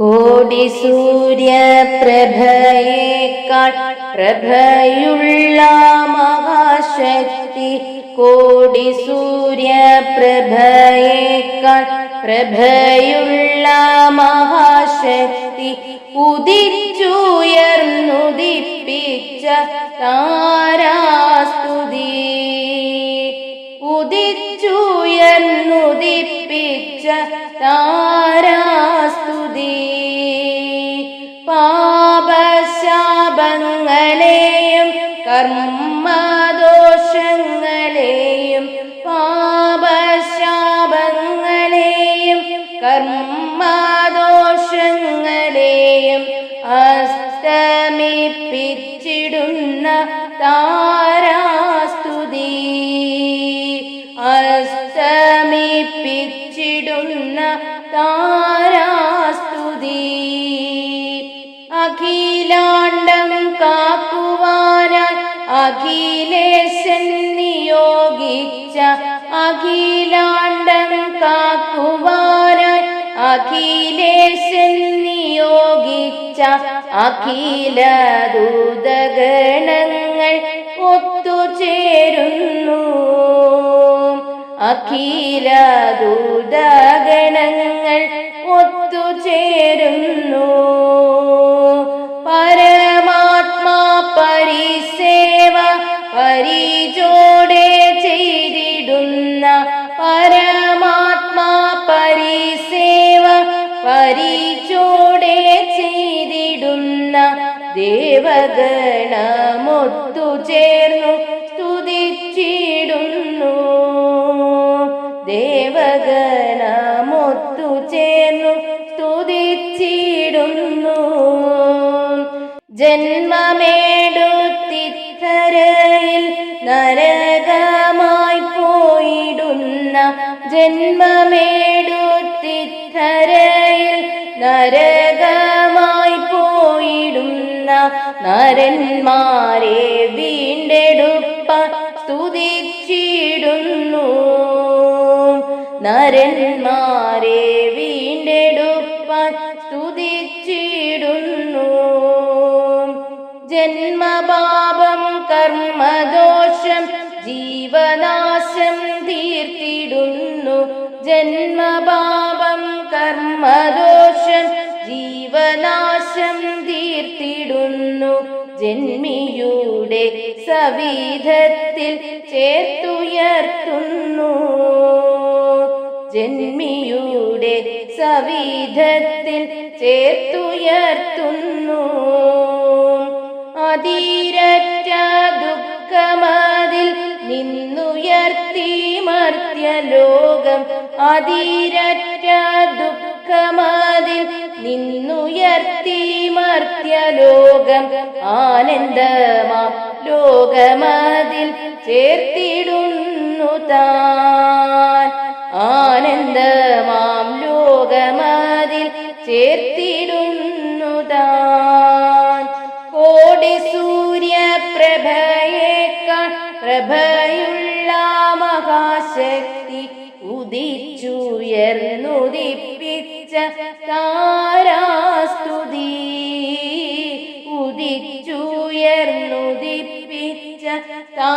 കോടി സൂര്യപ്രഭയേക്കാൾ പ്രഭയുള്ള മഹാശക്തി. കോടി സൂര്യപ്രഭയേക്കാൾ പ്രഭയുള്ള മഹാശക്തി. ഉദിച്ചുയർന്നുദിപ്പിച്ച താരാസ്തുതി. ഉദിച്ചുയർന്നുദിപ്പിച്ച താരാസ്തുതി പാപശാപങ്ങളെയും കർമ്മദോഷങ്ങളെയും പാപശാപങ്ങളെയും കർമ്മദോഷങ്ങളെയും അസ്തമിപ്പിച്ചിടുന്ന താരാസ്തുതി. അസ്തമിപ്പിച്ചിടുന്ന താരാസ്തുതി. അഖിലാണ്ടം കാക്കുവാനായി അഖിലേശൻ നിയോഗിച്ച അഖിലാണ്ടം കാക്കുവാനായി അഖിലേശൻ നിയോഗിച്ച അഖില ദൂതഗണങ്ങൾ ഒത്തുചേരുന്നു. അഖില ദൂതഗണങ്ങൾ ഒത്തുചേരുന്നു. പരിചോടെ ചെയ്തിടുന്ന ദേവഗണമൊത്തു ചേർന്നു സ്തുതിച്ചിടുന്നു. ദേവഗണമൊത്തു ചേർന്നു സ്തുതിച്ചിടുന്നു. ജന്മമേടുത്തിത്തരയിൽ നരകമായി പോയിടുന്ന ജന്മമേടുത്തിത്തരയിൽ നരന്മാരെ വീണ്ടെടുപ്പ സ്തുതിച്ചിടുന്നു. നരന്മാരെ വീണ്ടെടുപ്പ സ്തുതിച്ചിടുന്നു. ജന്മപാപം കർമ്മദോഷം ജീവനാശം ജന്മിയുടെ സവിധത്തിൽ ചേർത്തുയർത്തുന്നു. ജന്മിയുടെ സവിധത്തിൽ ചേർത്തുയർത്തുന്നു. അതീരറ്റ ദുഃഖമാതിൽ നിന്നുയർത്തി മർത്യലോകം അതീരറ്റ ദുഃഖമാതിൽ നിന്നുയർത്തി മർത്യലോകം ആനന്ദമാ. ലോകമതിൽ ചേർത്തിടുന്നു താൻ. ആനന്ദമാം. ലോകമതിൽ ചേർത്തിടുന്നു താൻ. കോടി സൂര്യപ്രഭയേക്കാൾ പ്രഭയുള്ള മഹാശക്തി ഉദിച്ചുയർന്നുദിപ്പിച്ച താരാസ്തുതി ഉദിച്ചുയർന്നുദിപ്പിച്ച താ